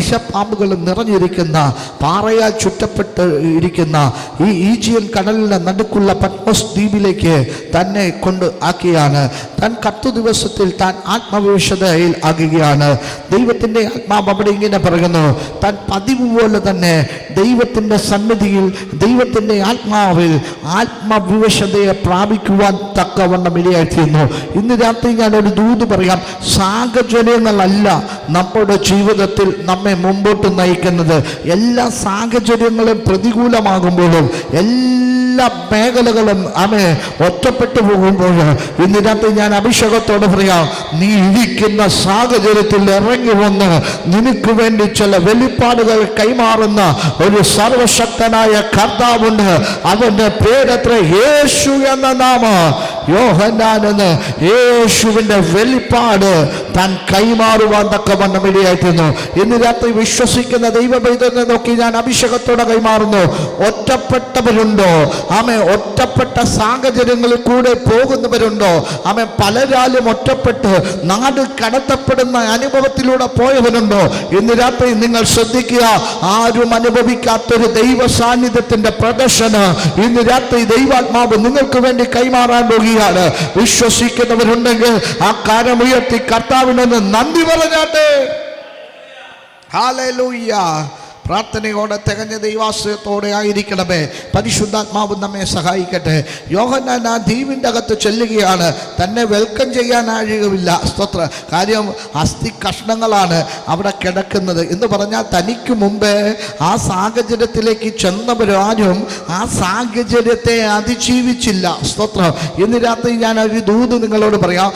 വിഷപ്പാമ്പുകളും നിറഞ്ഞിരിക്കുന്ന പാറയാൽ ചുറ്റപ്പെട്ട് ഇരിക്കുന്ന ഈ ഈജിയൻ കടലിന്റെ നടുക്കുള്ള പത്മോസ് ദ്വീപിലേക്ക് തന്നെ കൊണ്ട് ആക്കിയാണ്. താൻ കത്തു ദിവസത്തിൽ താൻ ആത്മവിശ്വതയിൽ ആകുകയാണ്. ദൈവത്തിന്റെ ആത്മാവ് അവിടെ ഇങ്ങനെ പറയുന്നു താൻ പതിവ് പോലെ തന്നെ ദൈവത്തിന്റെ സന്നിധിയിൽ ദൈവത്തിന്റെ ആത്മാവിൽ ആത്മവിവശതയെ പ്രാപിക്കുവാൻ തക്കവണ്ണം ഇടയായിത്തീരുന്നു ഇന്ന് രാത്രി ഞാൻ ഒരു ദൂത് പറയാം സാഹചര്യങ്ങളല്ല നമ്മുടെ ജീവിതത്തിൽ നമ്മെ മുമ്പോട്ട് നയിക്കുന്നത്. എല്ലാ സാഹചര്യങ്ങളും പ്രതികൂലമാകുമ്പോഴും എല്ലാ മേഖലകളും ആമേ ഒറ്റപ്പെട്ടു പോകുമ്പോൾ ഇന്ന് രാത്രി ഞാൻ അഭിഷേകത്തോട് പറയാം നീ ഇരിക്കുന്ന സാഹചര്യത്തിൽ ഇറങ്ങി വന്ന് നിനക്ക് വേണ്ടി ചില വെളിപ്പാടുകൾ കൈമാറുന്ന ഒരു സർവശക്തനായ കർത്താവുണ്ട്. അവന്റെ പേരത്ര യേശു എന്ന നാമ യോഹന്നാൻ എന്ന് യേശുവിന്റെ വെളിപ്പാട് താൻ കൈമാറുവാൻ തക്കവണ്ണം ഇടയായിത്തീർന്നു. ഇന്ന് രാത്രി വിശ്വസിക്കുന്ന ദൈവബൈതനെ നോക്കി ഞാൻ അഭിഷേകത്തോടെ കൈമാറുന്നു. ഒറ്റപ്പെട്ടവരുണ്ടോ? ആമെ ഒറ്റപ്പെട്ട സാഹചര്യങ്ങളിൽ കൂടെ പോകുന്നവരുണ്ടോ? ആമെ പലരാലും ഒറ്റപ്പെട്ട് നാട് കടത്തപ്പെടുന്ന അനുഭവത്തിലൂടെ പോയവരുണ്ടോ? ഇന്ന് രാത്രി നിങ്ങൾ ശ്രദ്ധിക്കുക ആരും അനുഭവിക്കാത്തൊരു ദൈവ സാന്നിധ്യത്തിന്റെ പ്രദർശനം ഇന്ന് രാത്രി ദൈവാത്മാവ് നിങ്ങൾക്ക് വേണ്ടി കൈമാറാൻ പോകുകയാണ് വിശ്വസിക്കുന്നവരുണ്ടെങ്കിൽ ആ കാരമുയർത്തി കർത്താവിനൊന്ന് നന്ദി പറഞ്ഞാട്ടെ. ഹാലൂയ്യ പ്രാർത്ഥനയോടെ തികഞ്ഞ ദൈവാശ്രയത്തോടെ ആയിരിക്കണമേ. പരിശുദ്ധാത്മാവ് നമ്മെ സഹായിക്കട്ടെ. യോഹന്നാൻ ആ ദ്വീപിന്റെ അകത്ത് ചെല്ലുകയാണ്. തന്നെ വെൽക്കം ചെയ്യാൻ ആഴുകമില്ല സ്തോത്ര. കാര്യം അസ്ഥി കഷ്ണങ്ങളാണ് അവിടെ കിടക്കുന്നത്. എന്ന് പറഞ്ഞാൽ തനിക്ക് മുമ്പേ ആ സാഹചര്യത്തിലേക്ക് ചെന്നവരാരും ആ സാഹചര്യത്തെ അതിജീവിച്ചില്ല. സ്തോത്രം. ഇന്ന് രാത്രി ഞാൻ ഒരു ദൂത് നിങ്ങളോട് പറയാം.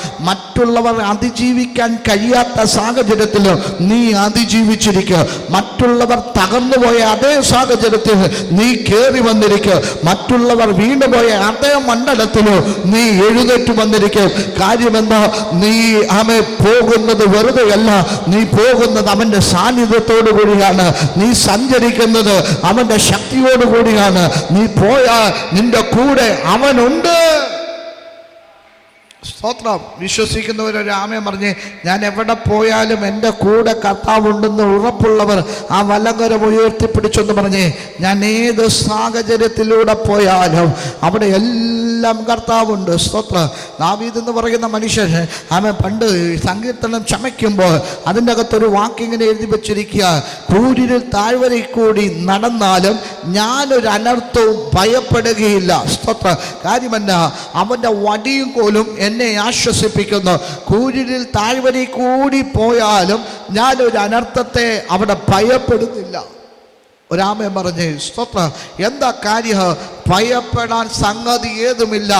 മറ്റുള്ളവർ അതിജീവിക്കാൻ കഴിയാത്ത സാഹചര്യത്തിൽ നീ അതിജീവിച്ചിരിക്കുക മറ്റുള്ളവർ തകർന്നുപോയ അതേ സാഹചര്യത്തിൽ നീ കയറി വന്നിരിക്കുക മറ്റുള്ളവർ വീണുപോയ അതേ മണ്ഡലത്തിലോ നീ എഴുന്നേറ്റ് വന്നിരിക്കും. കാര്യമെന്താ? നീ ആമെ പോകുന്നത് വെറുതെയല്ല. നീ പോകുന്നത് അവന്റെ സാന്നിധ്യത്തോടു കൂടിയാണ്. നീ സഞ്ചരിക്കുന്നത് അവന്റെ ശക്തിയോടു കൂടിയാണ്. നീ പോയാൽ നിന്റെ കൂടെ അവനുണ്ട്. സ്തോത്രം. വിശ്വസിക്കുന്നവർ രാമേ പറഞ്ഞ് ഞാൻ എവിടെ പോയാലും എന്റെ കൂടെ കർത്താവുണ്ടെന്ന് ഉറപ്പുള്ളവർ ആ വലങ്കരം ഉയർത്തിപ്പിടിച്ചെന്ന് പറഞ്ഞ് ഞാൻ ഏത് സാഹചര്യത്തിലൂടെ പോയാലും അവിടെ കർത്താവുണ്ട്. സ്തോത്ര. ദാവീദ് എന്ന് പറയുന്ന മനുഷ്യൻ ആമ പണ്ട് സങ്കീർത്തനം ചമയ്ക്കുമ്പോൾ അതിന്റെ അകത്തൊരു വാക്കിങ്ങനെ എഴുതി വെച്ചിരിക്കുക. കൂരിൽ താഴ്വരയിൽ കൂടി നടന്നാലും ഞാനൊരു അനർത്ഥവും ഭയപ്പെടുകയില്ല. സ്തോത്ര. കാര്യമല്ല അവന്റെ വടിയും കോലും എന്നെ ആശ്വസിപ്പിക്കുന്നു. കൂരിൽ താഴ്വരയിൽ കൂടി പോയാലും ഞാനൊരു അനർത്ഥത്തെ അവിടെ ഭയപ്പെടുന്നില്ല. ഒരാമയം പറഞ്ഞ് സ്തോത്ര. എന്താ കാര്യം? ഭയപ്പെടാൻ സംഗതി ഏതുമില്ല.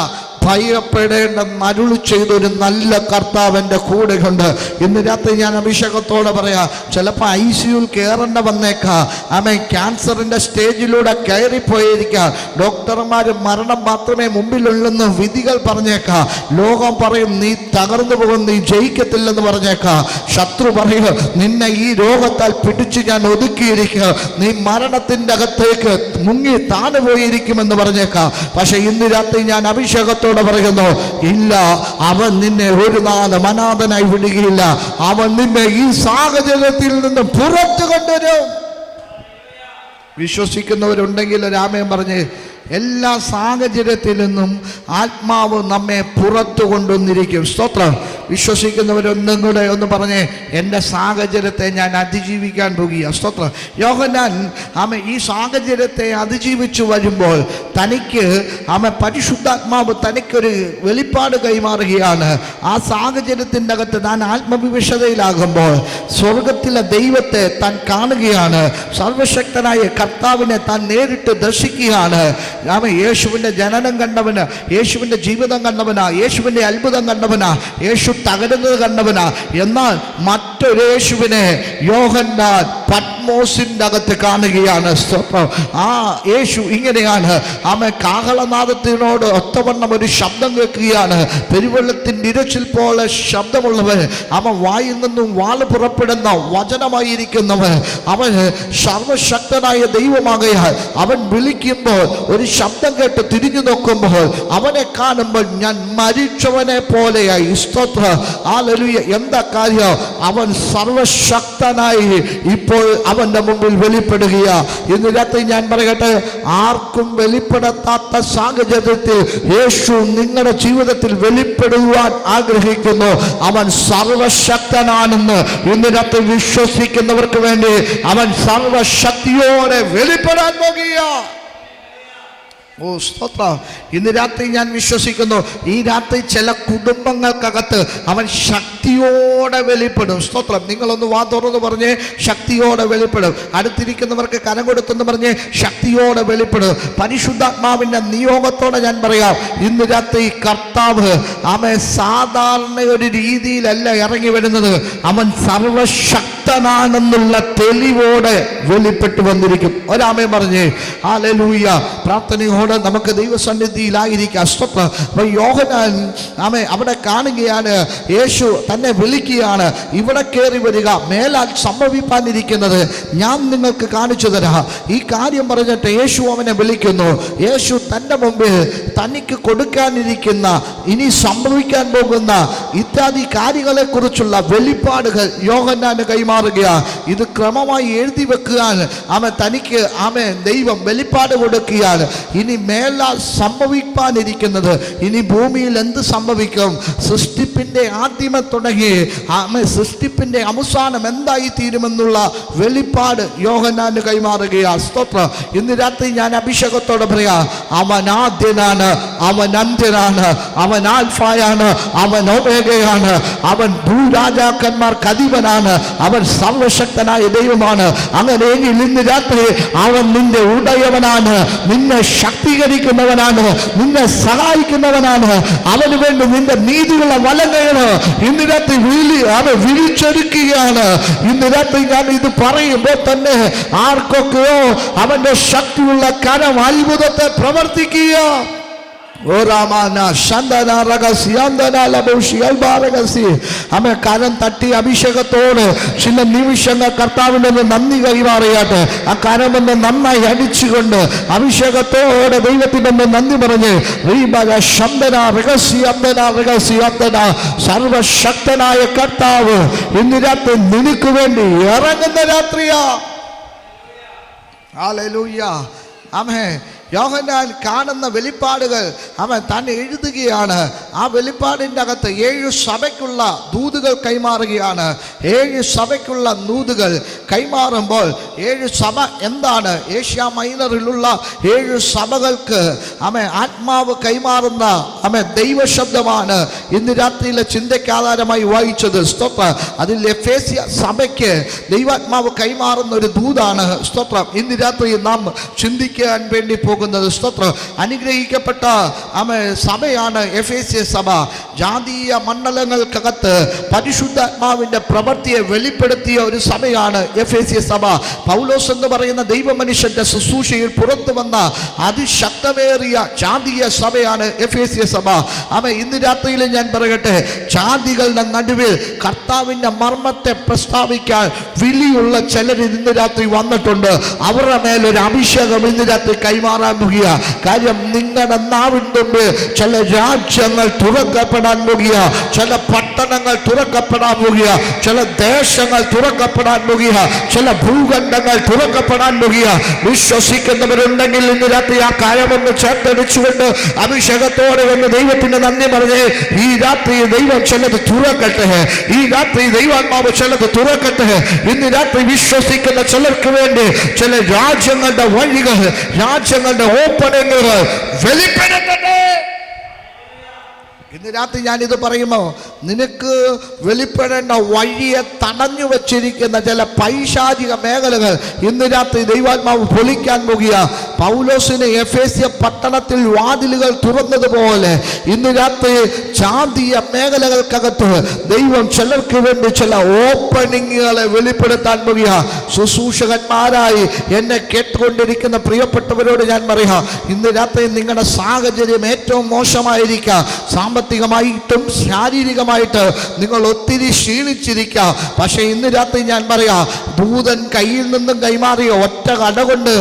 ഭയപ്പെടേണ്ട നരുളി ചെയ്തൊരു നല്ല കർത്താവിന്റെ കൂടെ ഉണ്ട് ഇന്ന് രാത്രി ഞാൻ അഭിഷേകത്തോടെ പറയാം ചിലപ്പോൾ ഐ സിയുൽ കയറേണ്ട വന്നേക്കാം. ആമേ ക്യാൻസറിന്റെ സ്റ്റേജിലൂടെ കയറിപ്പോയിരിക്കാം. ഡോക്ടർമാർ മരണം മാത്രമേ മുമ്പിലുള്ളെന്ന് വിധികൾ പറഞ്ഞേക്കാം. ലോകം പറയും നീ തകർന്നു പോകും നീ ജയിക്കത്തില്ലെന്ന് പറഞ്ഞേക്കാം. ശത്രു പറയുക നിന്നെ ഈ രോഗത്താൽ പിടിച്ച് ഞാൻ ഒതുക്കിയിരിക്കുക. നീ മരണത്തിന്റെ അകത്തേക്ക് മുങ്ങി താണു പോയിരിക്കുമെന്ന് പറഞ്ഞേക്കാം. പക്ഷേ ഇന്ന് രാത്രി ഞാൻ അഭിഷേകത്തോടെ പറയുന്നു ഇല്ല അവൻ നിന്നെ ഒരു നാളും അനാഥനായി വിടുകയില്ല. അവൻ നിന്നെ ഈ സാഹചര്യത്തിൽ നിന്ന് പുറത്തു കൊണ്ടുവരും. വിശ്വസിക്കുന്നവരുണ്ടെങ്കിൽ രാമയം പറഞ്ഞ് എല്ലാ സാഹചര്യത്തിൽ നിന്നും ആത്മാവ് നമ്മെ പുറത്തു കൊണ്ടുവന്നിരിക്കും. സ്തോത്രം. വിശ്വസിക്കുന്നവരൊന്നും കൂടെ ഒന്ന് പറഞ്ഞ് എന്റെ സാഹചര്യത്തെ ഞാൻ അതിജീവിക്കാൻ പോകുക. സ്തോത്രം. യോഹനാൻ ആമ ഈ സാഹചര്യത്തെ അതിജീവിച്ചു വരുമ്പോൾ തനിക്ക് ആമ പരിശുദ്ധാത്മാവ് തനിക്കൊരു വെളിപ്പാട് കൈമാറുകയാണ്. ആ സാഹചര്യത്തിന്റെ അകത്ത് താൻ ആത്മവിവശതയിലാകുമ്പോൾ സ്വർഗത്തിലെ ദൈവത്തെ താൻ കാണുകയാണ്. സർവശക്തനായ കർത്താവിനെ താൻ നേരിട്ട് ദർശിക്കുകയാണ്. ആമ യേശുവിന്റെ ജനനം കണ്ടവന് യേശുവിന്റെ ജീവിതം കണ്ടവനാ യേശുവിന്റെ അത്ഭുതം കണ്ടവനാ യേശു തകരുന്നത് കണ്ടവനാ. എന്നാൽ മറ്റൊരു യേശുവിനെ യോഹന്നാൻ പത്മോസിന്റെ അകത്ത് കാണുകയാണ് ആ യേശു ഇങ്ങനെയാണ്. ആമ കാഹളനാദത്തിനോട് ഒത്തവണ്ണം ഒരു ശബ്ദം കേൾക്കുകയാണ്. പെരുവെള്ളത്തിന്റെ ഇരച്ചിൽ പോലെ ശബ്ദമുള്ളവൻ അവൻ വായിൽ നിന്നും വാൾ പുറപ്പെടുന്ന വചനമായിരിക്കുന്നവൻ അവൻ സർവശക്തനായ ദൈവമാകയാൽ അവൻ വിളിക്കുമ്പോൾ ഒരു ശബ്ദം കേട്ട് തിരിഞ്ഞു നോക്കുമ്പോൾ അവനെ കാണുമ്പോൾ ഞാൻ മരിച്ചവനെ പോലെയായി. സ്തോത്ര. ആ ലലുയ എന്താ കാര്യം? അവൻ സർവശക്തനായി ഇപ്പോൾ അവന്റെ മുമ്പിൽ വെളിപ്പെടുകയാ. ഇന്ന് രാത്രി ഞാൻ പറയട്ടെ ആർക്കും വെളിപ്പെടുത്താത്ത സാഹചര്യത്തിൽ യേശു നിങ്ങളുടെ ജീവിതത്തിൽ വെളിപ്പെടുവാൻ ആഗ്രഹിക്കുന്നു. അവൻ സർവശക്തനാണെന്ന് ഇന്ന് രാത്രി വിശ്വസിക്കുന്നവർക്ക് വേണ്ടി അവൻ സർവശക്തിയോടെ വെളിപ്പെടാൻ പോകുക ഓ സ്തോത്ര. ഇന്ന് രാത്രി ഞാൻ വിശ്വസിക്കുന്നു. ഈ രാത്രി ചില കുടുംബങ്ങൾക്കകത്ത് അവൻ ശക്തിയോടെ വെളിപ്പെടും. സ്തോത്രം. നിങ്ങളൊന്ന് വാ തുറന്ന് പറഞ്ഞ് ശക്തിയോടെ വെളിപ്പെടും. അടുത്തിരിക്കുന്നവർക്ക് കരം കൊടുത്തെന്ന് പറഞ്ഞ് ശക്തിയോടെ വെളിപ്പെടും. പരിശുദ്ധാത്മാവിന്റെ നിയോഗത്തോടെ ഞാൻ പറയാം ഇന്ന് രാത്രി കർത്താവ് അവൻ സാധാരണ ഒരു രീതിയിലല്ല ഇറങ്ങി വരുന്നത്. അവൻ സർവശക്തനാണെന്നുള്ള തെളിവോടെ വെളിപ്പെട്ടു വന്നിരിക്കും. ഒരാമേ പറഞ്ഞ് ഹാലലൂയ. പ്രാർത്ഥനയോടെ നമുക്ക് ദൈവസന്നിധിയിലായിരിക്കാം. സ്തോത്രം. അപ്പോൾ യോഹനാൻ ആമേ അവിടെ കാണുകയാണ്. യേശു തന്നെ വിളിക്കുകയാണ്. ഇവിടെ കയറി വരിക. മേലാൽ സംഭവിപ്പാനിരിക്കുന്നത് ഞാൻ നിങ്ങൾക്ക് കാണിച്ചു തരാം. ഈ കാര്യം പറഞ്ഞിട്ട് യേശു അവനെ വിളിക്കുന്നു. യേശു തന്റെ മുമ്പിൽ തനിക്ക് കൊടുക്കാനിരിക്കുന്ന ഇനി സംഭവിക്കാൻ പോകുന്ന ഇത്യാദി കാര്യങ്ങളെക്കുറിച്ചുള്ള വെളിപ്പാടുകൾ യോഹന്നാന് കൈമാറുക ഇത് ക്രമമായി എഴുതി വെക്കുകയാണ് അവൻ തനിക്ക് അവൻ ദൈവം വെളിപ്പാട് കൊടുക്കുകയാണ്. ഇനി മേലാൽ സംഭവിക്കാനിരിക്കുന്നത് ഇനി ഭൂമിയിൽ എന്ത് സംഭവിക്കും? സൃഷ്ടിപ്പിന്റെ ആദ്യമ തുടങ്ങി. ആമ സൃഷ്ടിപ്പിന്റെ അവസാനം എന്തായി തീരുമെന്നുള്ള വെളിപ്പാട് യോഹനാന് കൈമാറുകയാണ് സ്തോത്രം. ഇന്ന് രാത്രി ഞാൻ അഭിഷേകത്തോടെ പറയാ അവൻ ആദ്യനാണ് അവൻ അന്ത്യനാണ് അവൻ ആൽഫായാണ് അവൻ ഒമേഗയാണ് അവൻ ഭൂരാജാക്കന്മാർക്ക് അധിപനാണ് അവൻ സർവശക്തനായ ദൈവമാണ്. അങ്ങനെയെങ്കിൽ ഇന്ന് രാത്രി അവൻ നിന്റെ ഉടയവനാണ് നിന്നെ ശക്തീകരിക്കുന്നവനാണ് നിന്നെ സഹായിക്കുന്നവനാണ് അവന് വേണ്ടി നിന്റെ നീതിയുള്ള വലങ്ങൾ ഇന്ന് രാത്രി വിളി അവൻ വിളിച്ചൊരുക്കുകയാണ്. ഇന്ന് രാത്രി ഞാൻ ഇത് പറയുമ്പോൾ തന്നെ ആർക്കൊക്കെയോ അവന്റെ ശക്തിയുള്ള കരം അത്ഭുതത്തെ പ്രവർത്തിക്കുക അമ്മ കരം തട്ടി അഭിഷേകത്തോട് ചില നിമിഷങ്ങൾ കർത്താവിന്റെ നന്ദി കൈമാറിയാട്ടെ. ആ കരമൊന്ന് നന്നായി അടിച്ചുകൊണ്ട് അഭിഷേകത്തോടെ ദൈവത്തിന്റെ നന്ദി പറഞ്ഞ് സർവശക്തനായ കർത്താവ് ഇന്ന് രാത്രി നിനക്ക് വേണ്ടി ഇറങ്ങുന്ന രാത്രിയാ. ആമേ യോഹന്നാൻ കാണുന്ന വെളിപ്പാടുകൾ അവൻ താൻ എഴുതുകയാണ്. ആ വെളിപ്പാടിന്റെ അകത്ത് ഏഴ് സഭയ്ക്കുള്ള ദൂതുകൾ കൈമാറുകയാണ്. ഏഴ് സഭയ്ക്കുള്ള ദൂതുകൾ കൈമാറുമ്പോൾ ഏഴ് സഭ എന്താണ്? ഏഷ്യ മൈനറിലുള്ള ഏഴ് സഭകൾക്ക് അവൻ ആത്മാവ് കൈമാറുന്ന അവൻ ദൈവശബ്ദമാണ്. ഇന്ന് രാത്രിയിലെ ചിന്തയ്ക്ക് ആധാരമായി വായിച്ചത് സ്തോത്ര. അതിൽ എഫേസ്യ സഭയ്ക്ക് ദൈവാത്മാവ് കൈമാറുന്ന ഒരു ദൂതാണ് സ്തോത്രം. ഇന്ന് രാത്രി നാം ചിന്തിക്കാൻ വേണ്ടി പോകുന്നത് സ്തോത്രം. അനുഗ്രഹിക്കപ്പെട്ട ആമേ സഭയാണ് എഫേസ്യ സഭ. ജാതീയ മണ്ഡലങ്ങൾക്കകത്ത് പരിശുദ്ധാത്മാവിന്റെ പ്രവൃത്തിയെ വെളിപ്പെടുത്തിയ ഒരു സഭയാണ് എഫേസ്യ സഭ. പൗലോസ് എന്ന് പറയുന്ന ദൈവമനുഷ്യന്റെ ശുശ്രൂഷയിൽ പുറത്തു വന്ന അതിശക്തമേറിയ ജാതീയ സഭയാണ് എഫേസ്യ സഭ. അവ ഇന്ന് രാത്രിയിൽ ഞാൻ പറയട്ടെ ജാതികളുടെ നടുവിൽ കർത്താവിന്റെ മർമ്മത്തെ പ്രസ്താവിക്കാൻ വിളിയുള്ള ചിലർ ഇന്ന് രാത്രി വന്നിട്ടുണ്ട്. അവരുടെ മേലൊരു അഭിഷേകം ഇന്ന് രാത്രി കൈമാറാൻ പോകുക കാര്യം നിങ്ങളുടെ നാവിന്റെ ചില രാജ്യങ്ങൾ തുറക്കപ്പെടാൻ പോകുക ചില പട്ടണങ്ങൾ തുറക്കപ്പെടാൻ പോകുക ചില ദേശങ്ങൾ തുറക്കപ്പെടാൻ പോകുക ചില ഭൂഖണ്ഡങ്ങൾ തുറക്കപ്പെടാൻ പോകുക വിശ്വസിക്കുന്നവരുണ്ടെങ്കിൽ ഇന്ന് രാത്രി ആ കാര്യമൊന്ന് ചേർത്തടിച്ചുകൊണ്ട് അഭിഷേകത്തോടെ വന്ന് ദൈവത്തിന് നന്ദി പറഞ്ഞ്. ഈ രാത്രി ദൈവം ചിലത് തുറക്കട്ടെ. ഈ രാത്രി ദൈവാത്മാവ് ചിലത് തുറക്കട്ടെ. ഇന്ന് രാത്രി വിശ്വസിക്കുന്ന ചിലർക്ക് വേണ്ടി ചില രാജ്യങ്ങളുടെ വഴികൾ அந்த ஓப்பன் என்கிற வெளிப்படத்தை ഇന്ന് രാത്രി ഞാനിത് പറയുമോ? നിനക്ക് വെളിപ്പെടേണ്ട വഴിയെ തടഞ്ഞു വെച്ചിരിക്കുന്ന ചില പൈശാചിക മേഖലകൾ ഇന്ന് രാത്രി ദൈവാത്മാവ് പൊളിക്കാൻ പോകുക. പൗലോസിന് എഫേസ്യ പട്ടണത്തിൽ വാതിലുകൾ തുറന്നതുപോലെ ഇന്ന് രാത്രി ജാതീയ മേഖലകൾക്കകത്ത് ദൈവം ചിലർക്ക് വേണ്ടി ചില ഓപ്പണിങ്ങുകളെ വെളിപ്പെടുത്താൻ പോകുക. ശുശ്രൂഷകന്മാരായി എന്നെ കേട്ടുകൊണ്ടിരിക്കുന്ന പ്രിയപ്പെട്ടവരോട് ഞാൻ പറയാം ഇന്ന് രാത്രി നിങ്ങളുടെ സാഹചര്യം ഏറ്റവും മോശമായിരിക്കാം. സാമ്പത്തിക സാമ്പത്തികമായിട്ടും ശാരീരികമായിട്ട് നിങ്ങൾ ഒത്തിരി ക്ഷീണിച്ചിരിക്കുക പക്ഷേ ഇന്ന് രാത്രി ഞാൻ പറയാ ഭൂതൻ കയ്യിൽ നിന്നും കൈമാറിയ ഒറ്റ കട കൊണ്ട്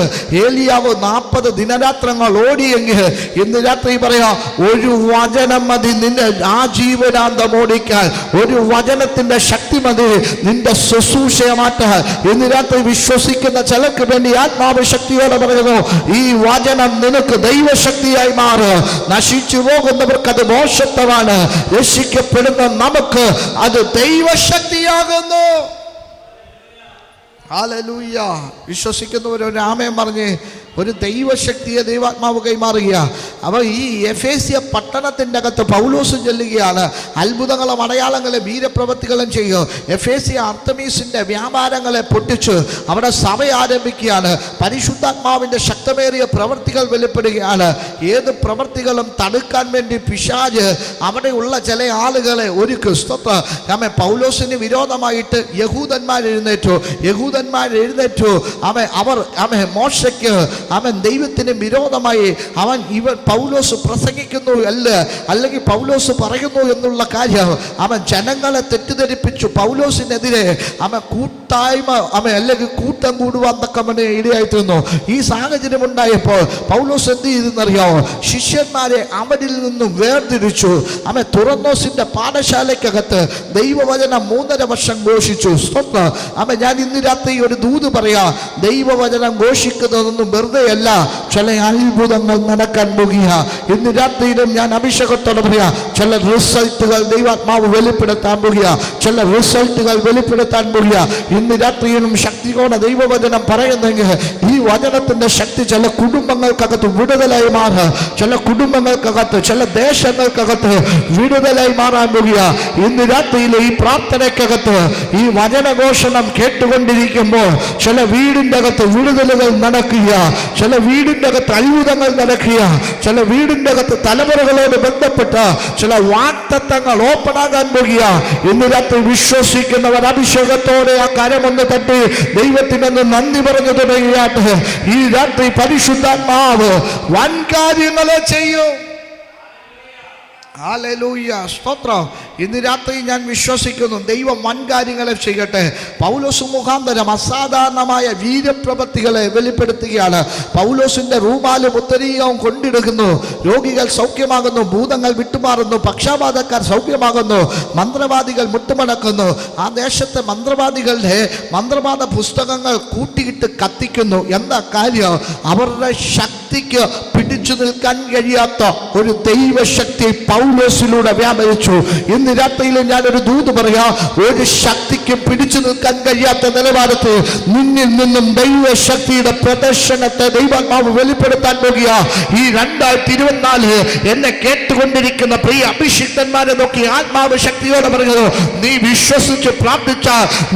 ഏലിയാവ് നാൽപ്പത് ദിനരാത്രങ്ങൾ ഓടിയെങ്കിൽ ഇന്ന് രാത്രി പറയാ ഒരു വചനം മതി നിന്നെ ആ ജീവനാന്തം ഓടിക്കാൻ ഒരു വചനത്തിന്റെ ശക്തി മതി നിന്റെ ശുശ്രൂഷയെ മാറ്റാൻ. ഇന്ന് രാത്രി വിശ്വസിക്കുന്ന ചിലക്ക് വേണ്ടി ആത്മാവ് ശക്തിയോടെ പറയുന്നു ഈ വചനം നിനക്ക് ദൈവശക്തിയായി മാറുക നശിച്ചു പോകുന്നവർക്ക് അത് മോശത്വമാണ് രക്ഷിക്കപ്പെടുന്ന നമുക്ക് അത് ദൈവശക്തിയാകുന്നു. ആമയം പറഞ്ഞ് ഒരു ദൈവശക്തിയെ ദൈവാത്മാവ് കൈമാറുക അവ ഈ എഫേസ്യ പട്ടണത്തിന്റെ അകത്ത് പൗലോസ് ചെല്ലുകയാണ്. അത്ഭുതങ്ങളും അടയാളങ്ങളും വീരപ്രവൃത്തികളും ചെയ്യുക എഫേസ്യ അർത്തമീസിന്റെ വ്യാപാരങ്ങളെ പൊട്ടിച്ച്. അവിടെ സഭ ആരംഭിക്കുകയാണ്. പരിശുദ്ധാത്മാവിന്റെ ശക്തമേറിയ പ്രവൃത്തികൾ വെളിപ്പെടുകയാണ്. ഏത് പ്രവൃത്തികളും തടുക്കാൻ വേണ്ടി പിശാജ് അവിടെയുള്ള ചില ആളുകളെ ഒരു ക്രിസ്തത്വ നമ്മെ പൗലോസിന് വിരോധമായിട്ട് യഹൂദന്മാർ എഴുന്നേറ്റു യഹൂദന്മാർ എഴുന്നേറ്റു അവൻ അവർ അവൻ മോശയ്ക്ക് അവൻ ദൈവത്തിന് വിരോധമായി അവൻ ഇവൻ പൗലോസ് പ്രസംഗിക്കുന്നു അല്ല? അല്ലെങ്കിൽ പൗലോസ് പറയുന്നു എന്നുള്ള കാര്യം അവൻ ജനങ്ങളെ തെറ്റിദ്ധരിപ്പിച്ചു. പൗലോസിനെതിരെ അവൻ കൂട്ടായ്മ അവൻ അല്ലെങ്കിൽ കൂട്ടം കൂടുവാൻ തക്കവന് ഇടയായിത്തീർന്നു ഈ സാഹചര്യം ഉണ്ടായപ്പോൾ പൗലോസ് എന്ത് ചെയ്തെന്നറിയാമോ ശിഷ്യന്മാരെ അവരിൽ നിന്നും വേർതിരിച്ചു. അവൻ തുറന്നോസിന്റെ പാഠശാലയ്ക്കകത്ത് ദൈവവചനം മൂന്നര വർഷം ഘോഷിച്ചു. സ്വപ്ന അവൻ ഞാൻ ഇന്ന് രാത്രി ഒരു ദൂത് പറയാ ദൈവവചനം ഘോഷിക്കുന്നതൊന്നും വെറുതെയല്ല ചില അത്ഭുതങ്ങൾ നടക്കാൻ പോകുക. ഇന്ന് രാത്രിയിലും ഞാൻ അഭിഷേകത്തോടെ പറയാ ചില റിസൾട്ടുകൾ ദൈവാത്മാവ് വെളിപ്പെടുത്താൻ പോകുക. ചില റിസൾട്ടുകൾ വെളിപ്പെടുത്താൻ പോകുക. ഇന്ന് രാത്രിയിലും ശക്തിയോടെ ദൈവവചനം പറയുന്നെങ്കിൽ ഈ വചനത്തിന്റെ ശക്തി ചില കുടുംബങ്ങൾക്കകത്ത് വിടുതലായി മാറുക. ചില കുടുംബങ്ങൾക്കകത്ത് ചില ദേശങ്ങൾക്കകത്ത് വിടുതലായി മാറാൻ പോകുക. ഇന്ന് രാത്രിയിലെ ഈ പ്രാർത്ഥനയ്ക്കകത്ത് ഈ വചനഘോഷണം കേട്ടുകൊണ്ടിരിക്കുമ്പോൾ ചില വീടിന്റെ അകത്ത് വിടുതലുകൾ നടക്കുക. ചില വീടിന്റെ അകത്ത് അത്ഭുതങ്ങൾ നടക്കുക ചില വീടിന്റെ അകത്ത് തലമുറകളോട് ബന്ധപ്പെട്ട ചില വാക്തത്വങ്ങൾ ഓപ്പണാകാൻ പോകുക. ഇന്ന് രാത്രി വിശ്വസിക്കുന്നവർ അഭിഷേകത്തോടെ ആ കരമൊന്ന് തട്ടി ദൈവത്തിനൊന്ന് നന്ദി പറഞ്ഞു തുടങ്ങിയാട്ട് ഈ രാത്രി പരിശുദ്ധാത്മാവ് വൻ കാര്യങ്ങളെ ചെയ്യും. ഹാലലൂയ സ്തോത്രം. ഇന്ന് രാത്രി ഞാൻ വിശ്വസിക്കുന്നു. ദൈവം വൻ കാര്യങ്ങളെ ചെയ്യട്ടെ. പൗലോസ് മുഖാന്തരം അസാധാരണമായ വീര്യപ്രവൃത്തികളെ വെളിപ്പെടുത്തുകയാണ്. പൗലോസിന്റെ റൂമാലും ഉത്തരീയവും കൊണ്ടിടുന്നു. രോഗികൾ സൗഖ്യമാകുന്നു ഭൂതങ്ങൾ വിട്ടുമാറുന്നു പക്ഷാപാതക്കാർ സൗഖ്യമാകുന്നു മന്ത്രവാദികൾ മുട്ടുമടക്കുന്നു. ആ ദേശത്തെ മന്ത്രവാദികളുടെ മന്ത്രവാദ പുസ്തകങ്ങൾ കൂട്ടിയിട്ട് കത്തിക്കുന്നു. എന്താ കാര്യം? അവരുടെ ശക്തിക്ക് പിടിച്ചു നിൽക്കാൻ കഴിയാത്ത ഒരു ദൈവശക്തി പൗലോസിലൂടെ വ്യാപരിച്ചു. ഇന്ന് രാത്രിയിൽ ഞാനൊരു ദൂത് പറയാ. ഒരു ശക്തിക്ക് പിടിച്ചു നിൽക്കാൻ കഴിയാത്ത നിലപാടത്ത് നിന്നിൽ നിന്നും ദൈവശക്തിയുടെ പ്രദർശനത്തെ ദൈവാത്മാവ് വെളിപ്പെടുത്താൻ പോകുക. ഈ രണ്ടായിരത്തി ഇരുപത്തിനാല് എന്നെ കേട്ടുകൊണ്ടിരിക്കുന്ന പ്രിയ അഭിഷിക്തന്മാരെ നോക്കി ആത്മാവ് ശക്തിയോടെ പറഞ്ഞത് നീ വിശ്വസിച്ച് പ്രാർത്ഥിച്ച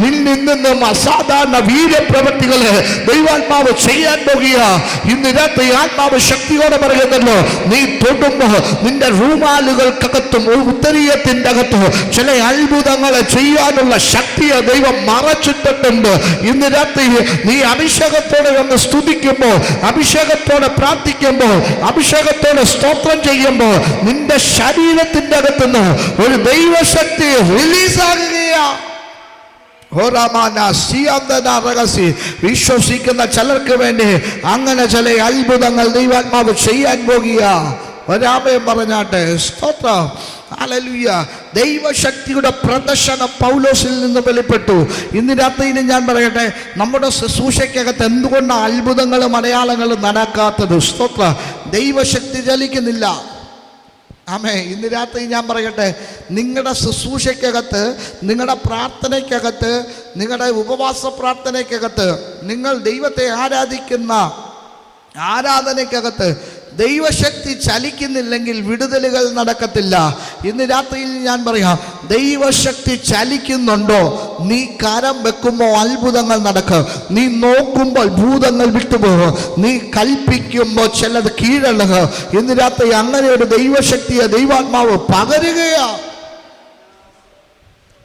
നിന്നിൽ നിന്നും അസാധാരണ വീര്യപ്രവൃത്തികൾ ദൈവാത്മാവ് ചെയ്യാൻ പോകുക. ഇന്ന് രാത്രി ആത്മാവ് ശക്തിയോടെ പറയുന്നല്ലോ നീ തൊടുമ്പോ നിന്റെ റൂമാലുകൾക്കകത്തും ഉത്തരീയത്തിന്റെ അകത്തും ചില അത്ഭുതങ്ങളെ ചെയ്യാനുള്ള ശക്തിയെ ദൈവം മറച്ചിട്ടിട്ടുണ്ട് ഇന്ന് രാത്രി നീ അഭിഷേകത്തോടെ വന്ന് സ്തുതിക്കുമ്പോൾ അഭിഷേകത്തോടെ പ്രാർത്ഥിക്കുമ്പോൾ അഭിഷേകത്തോടെ സ്തോത്രം ചെയ്യുമ്പോൾ നിന്റെ ശരീരത്തിന്റെ അകത്തുനിന്ന് ഒരു ദൈവശക്തി രഹസ്യ. വിശ്വസിക്കുന്ന ചിലർക്ക് വേണ്ടി അങ്ങനെ ചില അത്ഭുതങ്ങൾ ദൈവാത്മാവ് ചെയ്യാൻ പോകുക ഒരാമയം പറഞ്ഞാട്ടെ. സ്തോത്രം. ഹല്ലേലൂയ ദൈവശക്തിയുടെ പ്രദർശനം പൗലോസിൽ നിന്ന് വെളിപ്പെട്ടു. ഇന്ന് രാത്രിയിലും ഞാൻ പറയട്ടെ നമ്മുടെ ശുശ്രൂഷയ്ക്കകത്ത് എന്തുകൊണ്ടാണ് അത്ഭുതങ്ങളും അടയാളങ്ങളും നടക്കാത്തത്? സ്തോത്ര. ദൈവശക്തി ചലിക്കുന്നില്ല ആമേ ഇന്ന് രാത്രി ഞാൻ പറയട്ടെ നിങ്ങളുടെ ശുശ്രൂഷയ്ക്കകത്ത് നിങ്ങളുടെ പ്രാർത്ഥനയ്ക്കകത്ത് നിങ്ങളുടെ ഉപവാസ പ്രാർത്ഥനയ്ക്കകത്ത് നിങ്ങൾ ദൈവത്തെ ആരാധിക്കുന്ന ആരാധനയ്ക്കകത്ത് ദൈവശക്തി ചലിക്കുന്നില്ലെങ്കിൽ വിടുതലുകൾ നടക്കത്തില്ല. ഇന്ന് രാത്രിയിൽ ഞാൻ പറയാം ദൈവശക്തി ചലിക്കുന്നുണ്ടോ? നീ കരം വെക്കുമ്പോൾ അത്ഭുതങ്ങൾ നടക്കും. നീ നോക്കുമ്പോൾ ഭൂതങ്ങൾ വിട്ടുപോകും. നീ കൽപ്പിക്കുമ്പോൾ ചിലത് കീഴടങ്ങും. ഇന്ന് രാത്രി അങ്ങനെ ഒരു ദൈവശക്തിയെ ദൈവാത്മാവ് പകരുകയാ.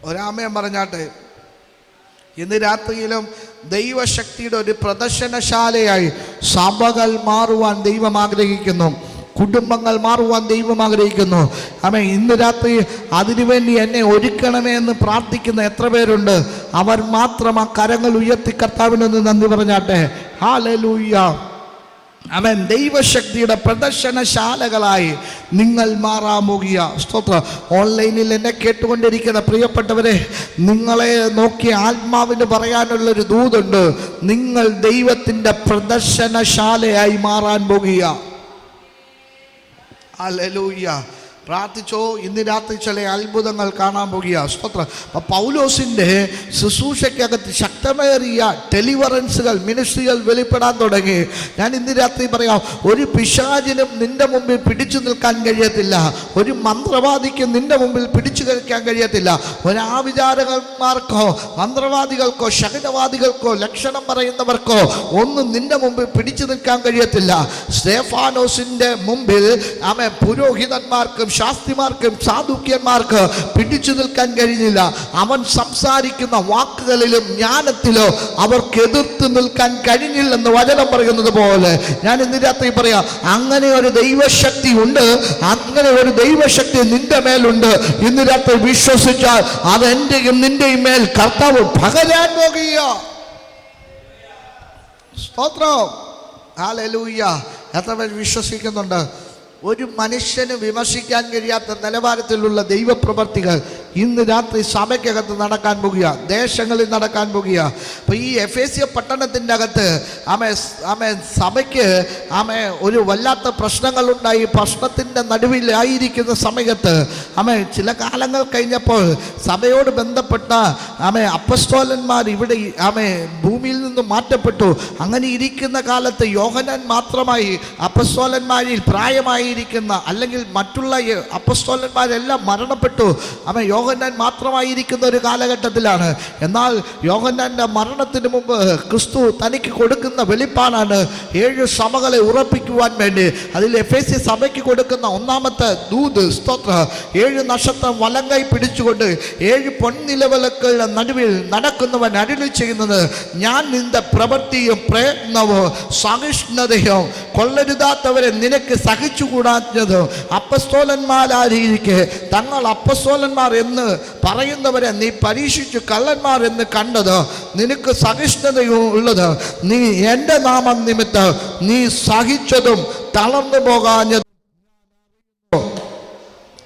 ഒരാമയം പറഞ്ഞാട്ടെ ഇന്ന് രാത്രിയിലും ദൈവശക്തിയുടെ ഒരു പ്രദർശനശാലയായി സഭകൾ മാറുവാൻ ദൈവം ആഗ്രഹിക്കുന്നു. കുടുംബങ്ങൾ മാറുവാൻ ദൈവം ആഗ്രഹിക്കുന്നു. അമ്മ ഇന്ന് രാത്രി അതിനുവേണ്ടി എന്നെ ഒരുക്കണമേ എന്ന് പ്രാർത്ഥിക്കുന്ന എത്ര പേരുണ്ട്? അവർ മാത്രം ആ കരങ്ങൾ ഉയർത്തി കർത്താവിനൊന്ന് നന്ദി പറഞ്ഞാട്ടെ. ഹാലലൂയ്യ അവൻ ദൈവശക്തിയുടെ പ്രദർശനശാലകളായി നിങ്ങൾ മാറാമുകിയ. സ്തോത്ര. ഓൺലൈനിൽ എന്നെ കേട്ടുകൊണ്ടിരിക്കുന്ന പ്രിയപ്പെട്ടവരെ നിങ്ങളെ നോക്കി ആത്മാവിന് പറയാനുള്ളൊരു ദൂതുണ്ട്. നിങ്ങൾ ദൈവത്തിന്റെ പ്രദർശനശാലയായി മാറാൻ പോകുക. അലലൂയ്യ പ്രാർത്ഥിച്ചോ ഇന്ന് രാത്രി ചില അത്ഭുതങ്ങൾ കാണാൻ പോകുക. സ്തോത്രം. അപ്പം പൗലോസിന്റെ ശുശ്രൂഷയ്ക്കകത്ത് ശക്തമേറിയ ടെലിവറൻസുകൾ മിനിസ്ട്രികൾ വെളിപ്പെടാൻ തുടങ്ങി. ഞാൻ ഇന്ന് രാത്രി പറയാം ഒരു പിശാചിനും നിന്റെ മുമ്പിൽ പിടിച്ചു നിൽക്കാൻ കഴിയത്തില്ല. ഒരു മന്ത്രവാദിക്കും നിന്റെ മുമ്പിൽ പിടിച്ചു നിൽക്കാൻ കഴിയത്തില്ല. ഒരാവിചാരകന്മാർക്കോ മന്ത്രവാദികൾക്കോ ശകനവാദികൾക്കോ ലക്ഷണം പറയുന്നവർക്കോ ഒന്നും നിന്റെ മുമ്പിൽ പിടിച്ചു നിൽക്കാൻ കഴിയത്തില്ല. സ്റ്റേഫാനോസിന്റെ മുമ്പിൽ ആമേ പുരോഹിതന്മാർക്കും ശാസ്ത്രിമാർക്കും സാധുക്യന്മാർക്ക് പിടിച്ചു നിൽക്കാൻ കഴിഞ്ഞില്ല. അവൻ സംസാരിക്കുന്ന വാക്കുകളിലും ജ്ഞാനത്തിലോ അവർക്ക് എതിർത്ത് നിൽക്കാൻ കഴിഞ്ഞില്ലെന്ന് വചനം പറയുന്നത് പോലെ. ഞാൻ ഇന്ന് രാത്രി പറയാം അങ്ങനെ ഒരു ദൈവശക്തി ഉണ്ട് അങ്ങനെ ഒരു ദൈവശക്തി നിന്റെ മേലുണ്ട്. ഇന്ന് രാത്രി വിശ്വസിച്ചാൽ അത് എന്റെയും നിന്റെയും മേൽ കർത്താവ് പകരാൻ പോകുകയോ. സ്തോത്രം. എത്ര പേര് വിശ്വസിക്കുന്നുണ്ട്? ഒരു മനുഷ്യന് വിമർശിക്കാൻ കഴിയാത്ത നിലവാരത്തിലുള്ള ദൈവപ്രവർത്തികൾ ഇന്ന് രാത്രി സഭയ്ക്കകത്ത് നടക്കാൻ പോകുക ദേശങ്ങളിൽ നടക്കാൻ പോകുക. അപ്പോൾ ഈ എഫ് എ സി പട്ടണത്തിന്റെ അകത്ത് ആമെ ആമെ സഭയ്ക്ക് ആമെ ഒരു വല്ലാത്ത പ്രശ്നങ്ങളുണ്ടായി പ്രശ്നത്തിന്റെ നടുവിലായിരിക്കുന്ന സമയത്ത് ആമെ ചില കാലങ്ങൾ കഴിഞ്ഞപ്പോൾ സഭയോട് ബന്ധപ്പെട്ട ആമെ അപ്പസ്തോലന്മാർ ഇവിടെ ആമെ ഭൂമിയിൽ നിന്ന് മാറ്റപ്പെട്ടു. അങ്ങനെ ഇരിക്കുന്ന കാലത്ത് യോഹനാൻ മാത്രമായി അപ്പസ്തോലന്മാരിൽ പ്രായമായിരിക്കുന്ന അല്ലെങ്കിൽ മറ്റുള്ള അപ്പസ്തോലന്മാരെല്ലാം മരണപ്പെട്ടു. അവൻ യോഹന്നാൻ മാത്രമായിരിക്കുന്ന ഒരു കാലഘട്ടത്തിലാണ്. എന്നാൽ യോഹന്നാന്റെ മരണത്തിന് മുമ്പ് ക്രിസ്തു തനിക്ക് കൊടുക്കുന്ന വെളിപ്പാടാണ് ഏഴ് സഭകളെ ഉറപ്പിക്കുവാൻ വേണ്ടി. അതിൽ എഫ് എസ് സി സഭയ്ക്ക് കൊടുക്കുന്ന ഒന്നാമത്തെ ദൂത് സ്തോത്ര ഏഴ് നക്ഷത്രം വലങ്കൈ പിടിച്ചുകൊണ്ട് ഏഴ് പൊൻനിലവലക്കളുടെ നടുവിൽ നടക്കുന്നവൻ അരുളി ചെയ്യുന്നത് ഞാൻ നിന്റെ പ്രവൃത്തിയും പ്രയത്നവും സഹിഷ്ണുതയും കൊള്ളരുതാത്തവരെ നിനക്ക് സഹിച്ചുകൂടാത്തതും അപ്പസ്തോലന്മാരായിരിക്കെ. തങ്ങൾ അപ്പസ്തോലന്മാർ എന്ന് പറയുന്നവരെ നീ പരീക്ഷിച്ചു കള്ളന്മാർ എന്ന് കണ്ടത് നിനക്ക് സഹിഷ്ണുതയും ഉള്ളത്. നീ എന്റെ നാമം നിമിത്തം നീ സഹിച്ചതും തളർന്നു പോകാഞ്ഞതും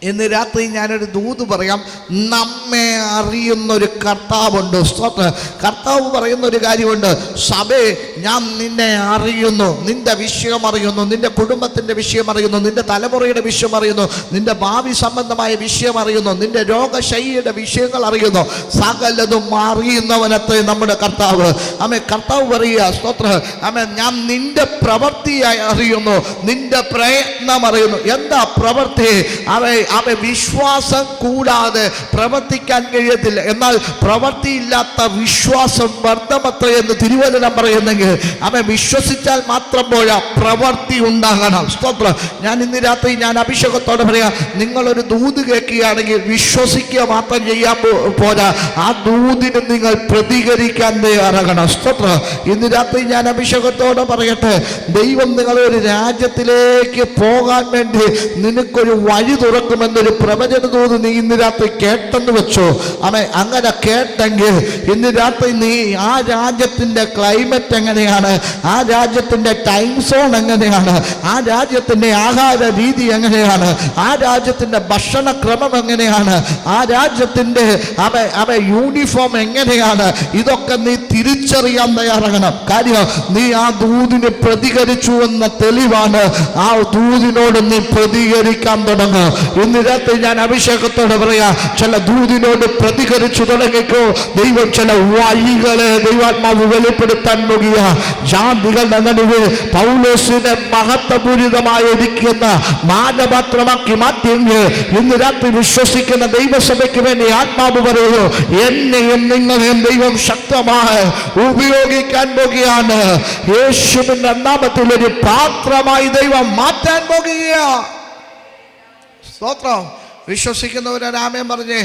ഇന്ന് രാത്രി ഞാനൊരു ദൂത് പറയാം. നമ്മെ അറിയുന്ന ഒരു കർത്താവുണ്ട്. സ്തോത്ര കർത്താവ് പറയുന്ന ഒരു കാര്യമുണ്ട്. സഭയെ ഞാൻ നിന്നെ അറിയുന്നു. നിന്റെ വിഷയം അറിയുന്നു. നിന്റെ കുടുംബത്തിന്റെ വിഷയം അറിയുന്നു. നിന്റെ തലമുറയുടെ വിഷയം അറിയുന്നു. നിന്റെ ഭാവി സംബന്ധമായ വിഷയം അറിയുന്നു. നിന്റെ രോഗശൈലിയുടെ വിഷയങ്ങൾ അറിയുന്നു. സകലതും അറിയുന്നവനത്തെ നമ്മുടെ കർത്താവ്. അമ്മ കർത്താവ് പറയുക സ്തോത്ര. അമ്മ ഞാൻ നിന്റെ പ്രവൃത്തിയായി അറിയുന്നു. നിന്റെ പ്രയത്നം അറിയുന്നു. എന്താ പ്രവൃത്തി? അവ അവ വിശ്വാസം കൂടാതെ പ്രവർത്തിക്കാൻ കഴിയത്തില്ല. എന്നാൽ പ്രവൃത്തിയില്ലാത്ത വിശ്വാസം വർദ്ധമത്ര എന്ന് തിരുവചനം പറയുന്നെങ്കിൽ അവൻ വിശ്വസിച്ചാൽ മാത്രം പോരാ പ്രവൃത്തി ഉണ്ടാകണം. സ്തോത്രം. ഞാൻ ഇന്ന് രാത്രി ഞാൻ അഭിഷേകത്തോടെ പറയാം നിങ്ങളൊരു ദൂത് കേൾക്കുകയാണെങ്കിൽ വിശ്വസിക്കുക മാത്രം ചെയ്യാൻ പോരാ. ആ ദൂതിന് നിങ്ങൾ പ്രതികരിക്കാൻ തയ്യാറാകണം. സ്തോത്രം. ഇന്ന് രാത്രി ഞാൻ അഭിഷേകത്തോടെ പറയട്ടെ ദൈവം നിങ്ങളൊരു രാജ്യത്തിലേക്ക് പോകാൻ വേണ്ടി നിനക്കൊരു വഴി തുറക്കുമെന്നൊരു പ്രവചന തോത് നീ ഇന്ന് രാത്രി കേട്ടെന്ന് വെച്ചോ. അമ്മ അങ്ങനെ കേട്ടെങ്കിൽ ഇന്ന് രാത്രി നീ ആ രാജ്യത്തിന്റെ ക്ലൈമറ്റ് എങ്ങനെയാണ്? ആ രാജ്യത്തിന്റെ ടൈം സോൺ എങ്ങനെയാണ്? ആ രാജ്യത്തിന്റെ ആഹാര രീതി എങ്ങനെയാണ്? ആ രാജ്യത്തിന്റെ ഭക്ഷണക്രമം എങ്ങനെയാണ്? ആ രാജ്യത്തിന്റെ അവ അവ യൂണിഫോം എങ്ങനെയാണ്? ഇതൊക്കെ നീ തിരിച്ചറിയാൻ തയ്യാറാകണം. കാര്യം നീ ആ ദൂതിന് പ്രതികരിച്ചു എന്ന തെളിവാണ് ആ ദൂതിനോട് നീ പ്രതികരിക്കാൻ തുടങ്ങും ഇന്ന് രാത്രി ഞാൻ അഭിഷേകത്തോടെ പറയാ ചില ദൂതിനോട് പ്രതികരിച്ചു തുടങ്ങിക്കോ. ദൈവം ചില വഴികളെ ദൈവാത്മാവ് വെളിപ്പെടുത്താൻ മുഖിയ ജാതികളുടെ നടുവ് പൗലോസിനെ മഹത്വപൂരിതമായിരിക്കുന്ന മാനപാത്രമാക്കി മാറ്റിയെങ്കിൽ ഇന്ന് രാത്രി വിശ്വസിക്കുന്ന ദൈവസഭയ്ക്ക് വേണ്ടി ആത്മാവ് പറയുന്നു എന്നെയും നിങ്ങളെയും ദൈവം ശക്തമായി ഉപയോഗിക്കാൻ പോകുകയാണ്. യേശുവിന്റെ നാമത്തിൽ ഒരു പാത്രമായി ദൈവം മാറ്റാൻ പോകുക സ്തോത്രം. വിശ്വസിക്കുന്നവരാമേൻ പറഞ്ഞേ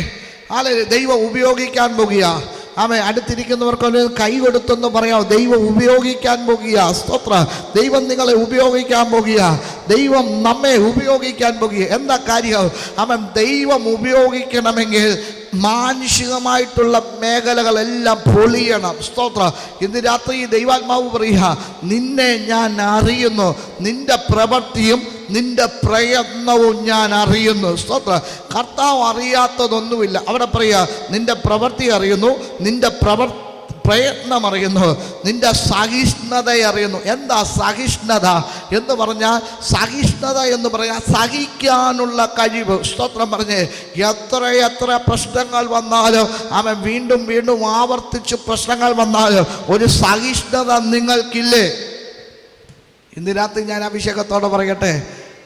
ആളെ ദൈവം ഉപയോഗിക്കാൻ പോകുക ആമേ അടുത്തിരിക്കുന്നവർക്ക് കൈ കൊടുത്തെന്ന് പറയാം ദൈവം ഉപയോഗിക്കാൻ പോകുക സ്തോത്ര. ദൈവം നിങ്ങളെ ഉപയോഗിക്കാൻ പോകുക ദൈവം നമ്മെ ഉപയോഗിക്കാൻ പോകുക എന്താ കാര്യം? അവൻ ദൈവം ഉപയോഗിക്കണമെങ്കിൽ മാനുഷികമായിട്ടുള്ള മേഖലകളെല്ലാം പൊളിയണം. സ്തോത്ര. ഇന്ന് രാത്രി ദൈവാത്മാവ് പറയുക നിന്നെ ഞാൻ അറിയുന്നു. നിന്റെ പ്രവൃത്തിയും നിന്റെ പ്രയത്നവും ഞാൻ അറിയുന്നു. സ്തോത്ര. കർത്താവ് അറിയാത്തതൊന്നുമില്ല. അവിടെ പറയുക നിന്റെ പ്രവൃത്തി അറിയുന്നു. നിന്റെ പ്രവർ പ്രയത്നം അറിയുന്നു നിന്റെ സഹിഷ്ണുതയറിയുന്നു എന്താ സഹിഷ്ണുത എന്ന് പറഞ്ഞാൽ സഹിഷ്ണുത എന്ന് പറഞ്ഞാൽ സഹിക്കാനുള്ള കഴിവ്. സ്തോത്രം പറഞ്ഞ് എത്ര എത്ര പ്രശ്നങ്ങൾ വന്നാലും അവൻ വീണ്ടും വീണ്ടും ആവർത്തിച്ച് പ്രശ്നങ്ങൾ വന്നാലും ഒരു സഹിഷ്ണുത നിങ്ങൾക്കില്ലേ? ഇന്ന് രാത്രി ഞാൻ അഭിഷേകത്തോടെ പറയട്ടെ.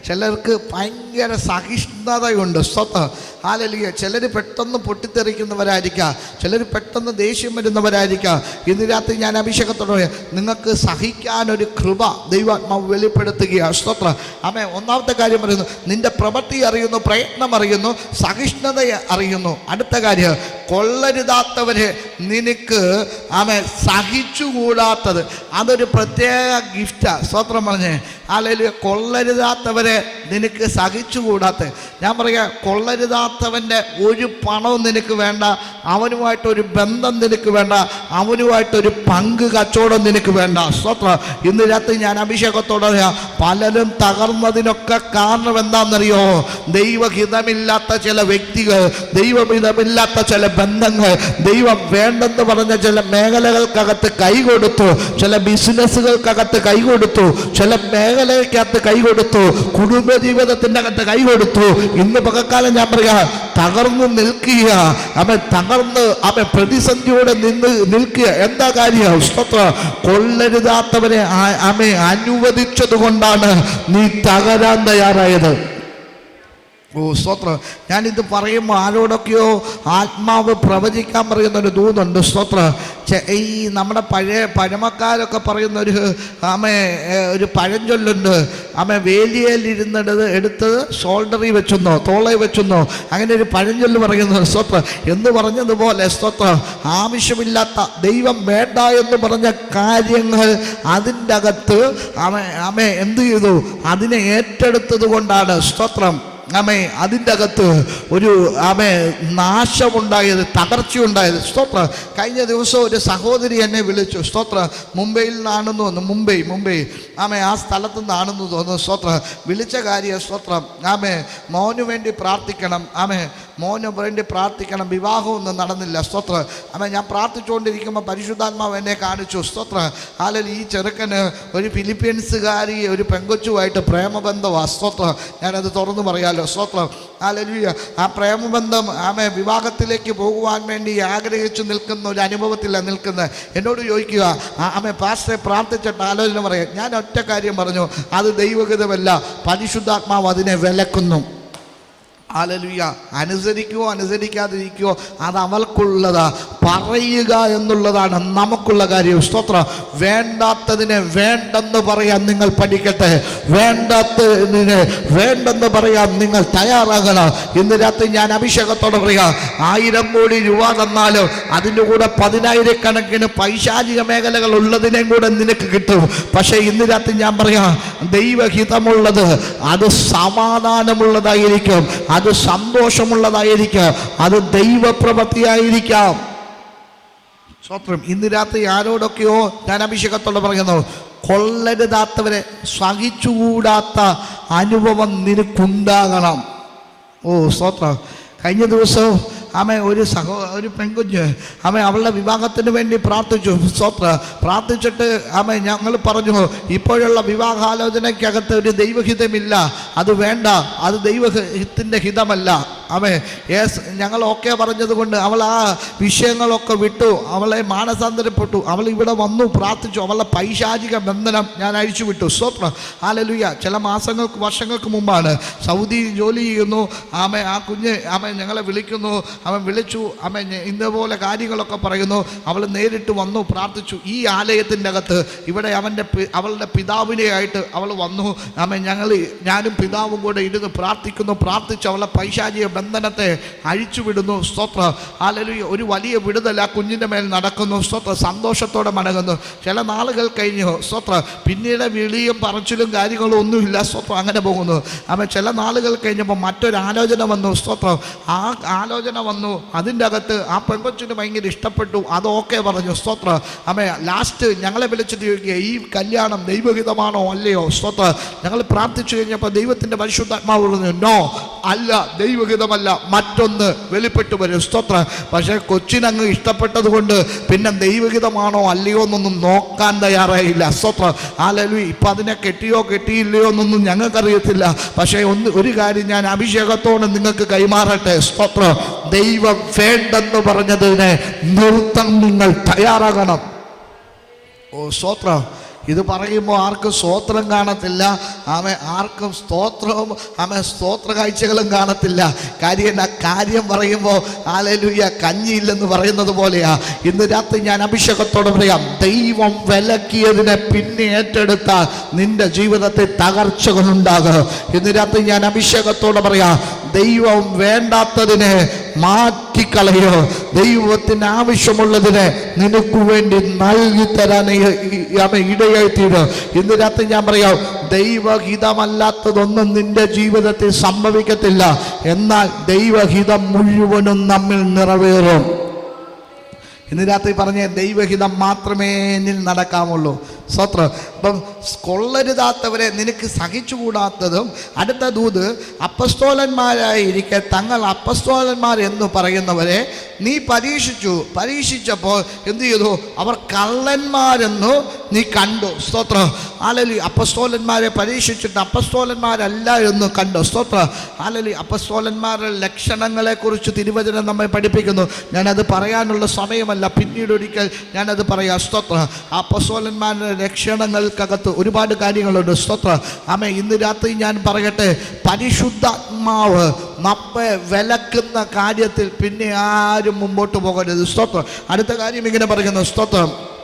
ചിലർക്ക് ഭയങ്കര സഹിഷ്ണുതയുണ്ട്. സ്വത്ത് ഹാലലിയ. ചിലർ പെട്ടെന്ന് പൊട്ടിത്തെറിക്കുന്നവരായിരിക്കാം. ചിലർ പെട്ടെന്ന് ദേഷ്യം വരുന്നവരായിരിക്കാം. ഇന്ന് രാത്രി ഞാൻ അഭിഷേകത്തോടെ നിങ്ങൾക്ക് സഹിക്കാനൊരു കൃപ ദൈവാത്മാവ് വെളിപ്പെടുത്തുകയാണ്. സ്തോത്ര. അമ്മേ ഒന്നാമത്തെ കാര്യം പറയുന്നു. നിന്റെ പ്രവൃത്തി അറിയുന്നു പ്രയത്നം അറിയുന്നു സഹിഷ്ണുത അറിയുന്നു. അടുത്ത കാര്യം കൊള്ളരുതാത്തവരെ നിനക്ക് ആമ സഹിച്ചുകൂടാത്തത്. അതൊരു പ്രത്യേക ഗിഫ്റ്റാ. സ്തോത്രം പറഞ്ഞേ. അല്ലെങ്കിൽ കൊള്ളരുതാത്തവരെ നിനക്ക് സഹിച്ചുകൂടാത്ത ഞാൻ പറയാ കൊള്ളരുതാത്തവന്റെ ഒരു പണവും നിനക്ക് വേണ്ട. അവനുമായിട്ടൊരു ബന്ധം നിനക്ക് വേണ്ട. അവനുമായിട്ടൊരു പങ്ക് കച്ചവടം നിനക്ക് വേണ്ട. സ്തോത്രം. ഇന്ന് രാത്രി ഞാൻ അഭിഷേകത്തോടെ പലരും തകർന്നതിനൊക്കെ കാരണം എന്താണെന്നറിയോ? ദൈവഹിതമില്ലാത്ത ചില വ്യക്തികൾ ദൈവഹിതമില്ലാത്ത ചില ബന്ധങ്ങൾ. ദൈവം വേണ്ടെന്ന് പറഞ്ഞ ചില മേഖലകൾക്കകത്ത് കൈകൊടുത്തു ചില ബിസിനസ്സുകൾക്കകത്ത് കൈകൊടുത്തു ചില മേഖലയ്ക്കകത്ത് കൈകൊടുത്തു കുടുംബജീവിതത്തിന്റെ അകത്ത് കൈകൊടുത്തു ഇന്ന് പകക്കാലം ഞാൻ പറയാ തകർന്നു നിൽക്കുക. അവൻ തകർന്ന് അവൻ പ്രതിസന്ധിയോടെ നിന്ന് നിൽക്കുക. എന്താ കാര്യം? കൊള്ളരുതാത്തവരെ അമ്മ അവൻ അനുവദിച്ചത് കൊണ്ടാണ് നീ തകരാൻ തയ്യാറായത്. ഓ സ്തോത്രം. ഞാനിത് പറയുമ്പോൾ ആരോടൊക്കെയോ ആത്മാവ് പ്രവചിക്കാൻ പറയുന്ന ഒരു ദൂതുണ്ട് സ്തോത്ര. ഈ നമ്മുടെ പഴയ പഴമക്കാരൊക്കെ പറയുന്ന ഒരു ആമേ ഒരു പഴഞ്ചൊല്ലുണ്ട്. ആമേ വേലിയയിലിരുന്നത് എടുത്ത് ഷോൾഡറിൽ വെച്ചെന്നോ തോളെ വെച്ചെന്നോ അങ്ങനെ ഒരു പഴഞ്ചൊല്ല് പറയുന്നു സ്തോത്ര. എന്ന് പറഞ്ഞതുപോലെ സ്തോത്ര ആവശ്യമില്ലാത്ത ദൈവം വേണ്ട എന്ന് പറഞ്ഞ കാര്യങ്ങൾ അതിന്റെ അകത്ത് ആമേ ആമേ എന്ത് ചെയ്തു? അതിനെ ഏറ്റെടുത്തത് കൊണ്ടാണ് സ്തോത്രം. ആമേ അതിന്റെ അകത്ത് ഒരു ആമേ നാശമുണ്ടായത് തകർച്ചയുണ്ടായത്. സ്തോത്ര. കഴിഞ്ഞ ദിവസം ഒരു സഹോദരി എന്നെ വിളിച്ചു. സ്തോത്ര മുംബൈയിൽ നിന്നാണെന്ന് തോന്നുന്നു. മുംബൈ മുംബൈ. ആമേ ആ സ്ഥലത്ത് നിന്നാണെന്ന് തോന്നുന്നു. സ്തോത്ര വിളിച്ച കാര്യം സ്തോത്രം. ആമേ മോനു വേണ്ടി പ്രാർത്ഥിക്കണം. ആമേ മോനു വേണ്ടി പ്രാർത്ഥിക്കണം. വിവാഹമൊന്നും നടന്നില്ല. സ്തോത്ര. ആമേ ഞാൻ പ്രാർത്ഥിച്ചുകൊണ്ടിരിക്കുമ്പോൾ പരിശുദ്ധാത്മാവ് എന്നെ കാണിച്ചു. സ്തോത്ര. ആലൽ ഈ ചെറുക്കന് ഒരു ഫിലിപ്പീൻസുകാരി ഒരു പെങ്കൊച്ചുമായിട്ട് പ്രേമബന്ധമാണ് സ്തോത്ര. ഞാനത് തുറന്നു പറയാലോ. സ്തോത്രം അലലുയ ആ പ്രേമബന്ധം ആമെ വിവാഹത്തിലേക്ക് പോകുവാൻ വേണ്ടി ആഗ്രഹിച്ചു നിൽക്കുന്ന ഒരു അനുഭവത്തിലാണ് നിൽക്കുന്നത്. എന്നോട് ചോദിക്കുക ആമെ പാസ്റ്ററെ പ്രാർത്ഥിച്ചിട്ട് ആലോചന പറയാം. ഞാൻ ഒറ്റ കാര്യം പറഞ്ഞു. അത് ദൈവഗതമല്ല പരിശുദ്ധാത്മാവ് അതിനെ വിലക്കുന്നു. ആലലുയ അനുസരിക്കുവോ അനുസരിക്കാതിരിക്കുവോ അത് അവൾക്കുള്ളതാ. പറയുക എന്നുള്ളതാണ് നമുക്കുള്ള കാര്യം. സ്തോത്ര. വേണ്ടാത്തതിനെ വേണ്ടെന്ന് പറയാൻ നിങ്ങൾ പഠിക്കട്ടെ. വേണ്ടാത്തതിനെ വേണ്ടെന്ന് പറയാൻ നിങ്ങൾ തയ്യാറാകണം. ഇന്ന് രാത്രി ഞാൻ അഭിഷേകത്തോടെ പറയാം. ആയിരം കോടി രൂപ തന്നാലും അതിന്റെ കൂടെ പതിനായിരക്കണക്കിന് പൈശാചിക മേഖലകൾ ഉള്ളതിനെയും കൂടെ നിനക്ക് കിട്ടും. പക്ഷേ ഇന്ന് രാത്രി ഞാൻ പറയാം ദൈവഹിതമുള്ളത് അത് സമാധാനമുള്ളതായിരിക്കും. അത് സന്തോഷമുള്ളതായിരിക്കും. അത് ദൈവപ്രവൃത്തിയായിരിക്കാം. സ്വത്രം ഇന്ന് രാത്രി ആരോടൊക്കെയോ ഞാൻ അഭിഷേകത്തോടെ പറയുന്നു കൊള്ളരുതാത്തവരെ സഹിച്ചുകൂടാത്ത അനുഭവം നിനക്കുണ്ടാകണം. ഓ സ്വത്രം കഴിഞ്ഞ ദിവസം ആമ ഒരു സഹോ ഒരു പെൺകുഞ്ഞ് ആമ അവളുടെ വിവാഹത്തിന് വേണ്ടി പ്രാർത്ഥിച്ചു. സ്വത്ര പ്രാർത്ഥിച്ചിട്ട് ആമ ഞങ്ങൾ പറഞ്ഞു ഇപ്പോഴുള്ള വിവാഹാലോചനയ്ക്കകത്ത് ഒരു ദൈവഹിതമില്ല. അത് വേണ്ട. അത് ദൈവഹിതത്തിന്റെ ഹിതമല്ല. ആമേ യേസ് ഞങ്ങൾ ഓക്കെ പറഞ്ഞതുകൊണ്ട് അവൾ ആ വിഷയങ്ങളൊക്കെ വിട്ടു. അവളെ മാനസാന്തരപ്പെട്ടു. അവൾ ഇവിടെ വന്നു പ്രാർത്ഥിച്ചു. അവളുടെ പൈശാചിക ബന്ധനം ഞാൻ അഴിച്ചു വിട്ടു. സ്വപ്നം. ആലലുയ ചില മാസങ്ങൾക്ക് വർഷങ്ങൾക്ക് മുമ്പാണ് സൗദി ജോലി ചെയ്യുന്നു. ആമേ ആ കുഞ്ഞ് അമ്മ ഞങ്ങളെ വിളിക്കുന്നു. അവൻ വിളിച്ചു. അമ്മ ഇന്നപോലെ കാര്യങ്ങളൊക്കെ പറയുന്നു. അവൾ നേരിട്ട് വന്നു പ്രാർത്ഥിച്ചു. ഈ ആലയത്തിന്റെ അകത്ത് ഇവിടെ അവന്റെ അവളുടെ പിതാവിനെയായിട്ട് അവൾ വന്നു. അമ്മ ഞങ്ങൾ ഞാനും പിതാവും കൂടെ ഇരുന്ന് പ്രാർത്ഥിക്കുന്നു. പ്രാർത്ഥിച്ചു അവളെ പൈശാചിക ബന്ധനത്തെ അഴിച്ചുവിടുന്നു. സ്തോത്ര. അല്ലെങ്കിൽ ഒരു വലിയ വിടുതല കുഞ്ഞിന്റെ മേൽ നടക്കുന്നു. സ്തോത്ര. സന്തോഷത്തോടെ മടങ്ങുന്നു. ചില നാളുകൾ കഴിഞ്ഞു. സ്തോത്ര. പിന്നീട് വിളിയും പറച്ചിലും കാര്യങ്ങളും ഒന്നുമില്ല. സ്തോത്രം. അങ്ങനെ പോകുന്നു. അവൻ ചില നാളുകൾ കഴിഞ്ഞപ്പോൾ മറ്റൊരു ആലോചന വന്നു. സ്തോത്രം. ആ ആലോചന വന്നു. അതിന്റെ അകത്ത് ആ പെൺകൊച്ചിന് ഭയങ്കര ഇഷ്ടപ്പെട്ടു. അത് ഓക്കെ പറഞ്ഞു. സ്തോത്രം. അമ്മ ലാസ്റ്റ് ഞങ്ങളെ വിളിച്ചിട്ട് ചോദിക്കുക ഈ കല്യാണം ദൈവഹിതമാണോ അല്ലയോ? സ്തോത്ര. ഞങ്ങൾ പ്രാർത്ഥിച്ചു കഴിഞ്ഞപ്പോൾ ദൈവത്തിന്റെ പരിശുദ്ധാത്മാവ് പറഞ്ഞു നോ അല്ല ദൈവഹിതമല്ല മറ്റൊന്ന് വെളിപ്പെട്ടു വരും. സ്തോത്ര. പക്ഷേ കൊച്ചിനങ്ങ് ഇഷ്ടപ്പെട്ടത് കൊണ്ട് പിന്നെ ദൈവഹിതമാണോ അല്ലയോ എന്നൊന്നും നോക്കാൻ തയ്യാറായില്ല. സ്തോത്ര. ആലലു ഇപ്പം അതിനെ കെട്ടിയോ കെട്ടിയില്ലയോ എന്നൊന്നും ഞങ്ങൾക്കറിയത്തില്ല. പക്ഷേ ഒന്ന് ഒരു കാര്യം ഞാൻ അഭിഷേകത്തോടെ നിങ്ങൾക്ക് കൈമാറട്ടെ. സ്തോത്രം. ദൈവം വേണ്ടെന്ന് പറഞ്ഞതിനെ നിർത്തം നിങ്ങൾ തയ്യാറാകണം. ഓ സ്തോത്രം. ഇത് പറയുമ്പോൾ ആർക്കും സ്തോത്രം കാണത്തില്ല. ആമ ആർക്കും സ്തോത്രവും ആമ സ്തോത്ര കാഴ്ചകളും കാണത്തില്ല. കാര്യം കാര്യം പറയുമ്പോൾ ആലലുയ്യ കഞ്ഞിയില്ലെന്ന് പറയുന്നത് പോലെയാ. ഇന്ന് രാത്രി ഞാൻ അഭിഷേകത്തോട് പറയാം ദൈവം വിലക്കിയതിനെ പിന്നെ ഏറ്റെടുത്താൽ നിന്റെ ജീവിതത്തിൽ തകർച്ചകളുണ്ടാകും ഇന്ന് രാത്രി ഞാൻ അഭിഷേകത്തോട് പറയാം ദൈവം വേണ്ടാത്തതിനെ മാറ്റിക്കളയോ? ദൈവത്തിന് ആവശ്യമുള്ളതിനെ നിനക്ക് വേണ്ടി നൽകി തരാൻ അവൻ ഇടയായി തീരും. ഇന്ന് രാത്രി ഞാൻ പറയാം ദൈവഹിതമല്ലാത്തതൊന്നും നിന്റെ ജീവിതത്തിൽ സംഭവിക്കത്തില്ല. എന്നാൽ ദൈവഹിതം മുഴുവനും നമ്മിൽ നിറവേറും. ഇന്ന് രാത്രി പറഞ്ഞ ദൈവഹിതം മാത്രമേ എന്നിൽ നടക്കാമുള്ളൂ സ്വത്രം അപ്പം കൊള്ളരുതാത്തവരെ നിനക്ക് സഹിച്ചുകൂടാത്തതും അടുത്ത ദൂത് അപ്പസ്തോലന്മാരായിരിക്കെ തങ്ങൾ അപ്പസ്തോലന്മാർ എന്ന് പറയുന്നവരെ നീ പരീക്ഷിച്ചു. പരീക്ഷിച്ചപ്പോൾ എന്ത് ചെയ്തു? അവർ കള്ളന്മാരെന്നു നീ കണ്ടു. സ്തോത്ര. ആലലി അപ്പസ്തോലന്മാരെ പരീക്ഷിച്ചിട്ട് അപ്പസ്തോലന്മാരല്ല എന്ന് കണ്ടു. സ്തോത്ര. ആലലി അപ്പസ്തോലന്മാരുടെ ലക്ഷണങ്ങളെക്കുറിച്ച് തിരുവചനം നമ്മെ പഠിപ്പിക്കുന്നു. ഞാനത് പറയാനുള്ള സമയമല്ല. പിന്നീട് ഒരിക്കൽ ഞാനത് പറയാം. സ്തോത്ര. അപ്പസ്തോലന്മാരുടെ ലക്ഷണങ്ങൾക്കകത്ത് ഒരുപാട് കാര്യങ്ങളുണ്ട്. സ്തോത്ര. ആമേ ഇന്ന് രാത്രി ഞാൻ പറയട്ടെ പരിശുദ്ധാത്മാവ് നമ്മെ വിലക്കുന്ന കാര്യത്തിൽ പിന്നെ ആരും മുമ്പോട്ട് പോകരുത്. സ്തോത്രം. അടുത്ത കാര്യം ഇങ്ങനെ പറയുന്നു. സ്തോത്രം.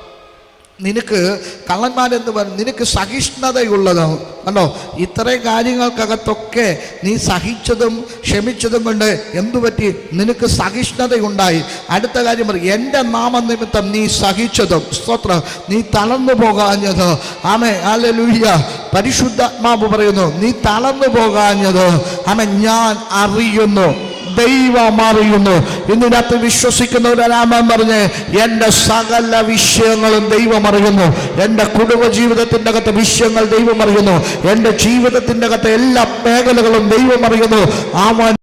നിനക്ക് കള്ളന്മാരെന്ന് പറഞ്ഞു നിനക്ക് സഹിഷ്ണുതയുള്ളതും. കണ്ടോ? ഇത്രയും കാര്യങ്ങൾക്കകത്തൊക്കെ നീ സഹിച്ചതും ക്ഷമിച്ചതും കൊണ്ട് എന്തു പറ്റി? നിനക്ക് സഹിഷ്ണുതയുണ്ടായി. അടുത്ത കാര്യം പറയും എന്റെ നാമനിമിത്തം നീ സഹിച്ചതും. സ്തോത്രം. നീ തളർന്നു പോകാഞ്ഞത്. ആമേ ആലലുയ്യ പരിശുദ്ധാത്മാവ് പറയുന്നു നീ തളർന്നു പോകാഞ്ഞത്. ആമേ ഞാൻ അറിയുന്നു. ദൈവം അറിയുന്നു ഇതിനകത്ത് വിശ്വസിക്കുന്നവരാമൻ പറഞ്ഞ് എന്റെ സകല വിഷയങ്ങളും ദൈവം അറിയുന്നു. എന്റെ കുടുംബ ജീവിതത്തിന്റെ അകത്ത് വിഷയങ്ങൾ ദൈവം അറിയുന്നു. എന്റെ ജീവിതത്തിന്റെ അകത്ത് എല്ലാ മേഖലകളും ദൈവം അറിയുന്നു. അവൻ